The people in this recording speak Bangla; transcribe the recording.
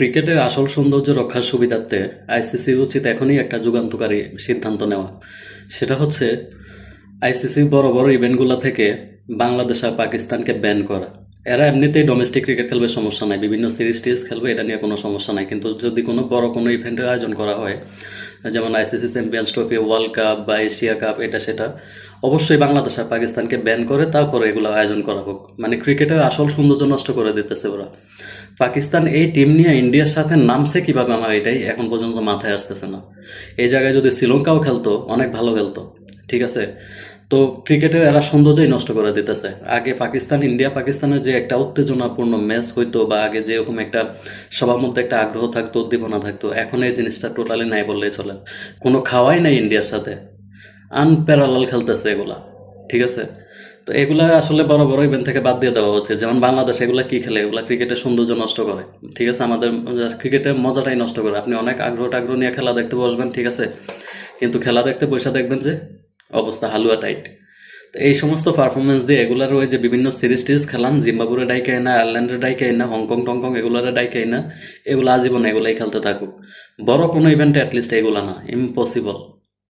ক্রিকেটের আসল সৌন্দর্য রক্ষার সুবিধার্থে আইসিসির উচিত এখনই একটা যুগান্তকারী সিদ্ধান্ত নেওয়া। সেটা হচ্ছে আইসিসির বড় বড় ইভেন্টগুলো থেকে বাংলাদেশ আর পাকিস্তানকে ব্যান করা। এরা এমনিতেই ডোমেস্টিক ক্রিকেট খেলবে, সমস্যা নাই। বিভিন্ন সিরিজ টিরিজ খেলবে, এটা নিয়ে কোনো সমস্যা নাই। কিন্তু যদি কোনো বড় কোনো ইভেন্টের আয়োজন করা হয়, যেমন ICC champions trophy world cup বা এশিয়া কাপ এটা সেটা, অবশ্যই বাংলাদেশ আর পাকিস্তানকে ব্যান করে তারপরে এগুলো আয়োজন করা হোক। মানে ক্রিকেটের আসল সৌন্দর্য নষ্ট করে দিতেছে ওরা। পাকিস্তান এই টিম নিয়ে ইন্ডিয়ার সাথে নামছে কীভাবে আমার এটাই এখন পর্যন্ত মাথায় আসতেছে না। এই জায়গায় যদি শ্রীলঙ্কাও খেলতো, অনেক ভালো খেলতো। ঠিক আছে? তো ক্রিকেটের এরা সৌন্দর্যই নষ্ট করে দিতেছে। আগে পাকিস্তান, ইন্ডিয়া, পাকিস্তানের যে একটা উত্তেজনাপূর্ণ ম্যাচ হইতো বা আগে যেরকম একটা সবার মধ্যে একটা আগ্রহ থাকতো, উদ্দীপনা থাকতো, এখন এই জিনিসটা টোটালি নাই বললেই চলে। কোনো খাওয়াই নাই ইন্ডিয়ার সাথে। আনপ্যারালাল খেলতেছে এগুলা, ঠিক আছে? তো এগুলা আসলে বড় বড় ইভেন্ট থেকে বাদ দিয়ে দেওয়া হচ্ছে। যেমন বাংলাদেশ এগুলা কি খেলে? এগুলা ক্রিকেটের সৌন্দর্য নষ্ট করে, ঠিক আছে? আমাদের ক্রিকেটের মজাটাই নষ্ট করে। আপনি অনেক আগ্রহ টাগ্রহ নিয়ে খেলা দেখতে বসবেন, ঠিক আছে? কিন্তু খেলা দেখতে পয়সা দেখবেন যে অবস্থা হালুয়া টাইট তো এই সমস্ত পারফরমেন্স দিয়ে এগুলার ওই যে বিভিন্ন সিরিজ টিরিজ খেলাম জিম্বাবুরে ডাইকে না আয়ারল্যান্ডের ডাইকে না, হংকং টংকং এগুলার ডাইকে না, এগুলো আজীবন এগুলাই খেলতে থাকুক। বড় কোনো ইভেন্টে অ্যাটলিস্ট এগুলা না ইম্পসিবল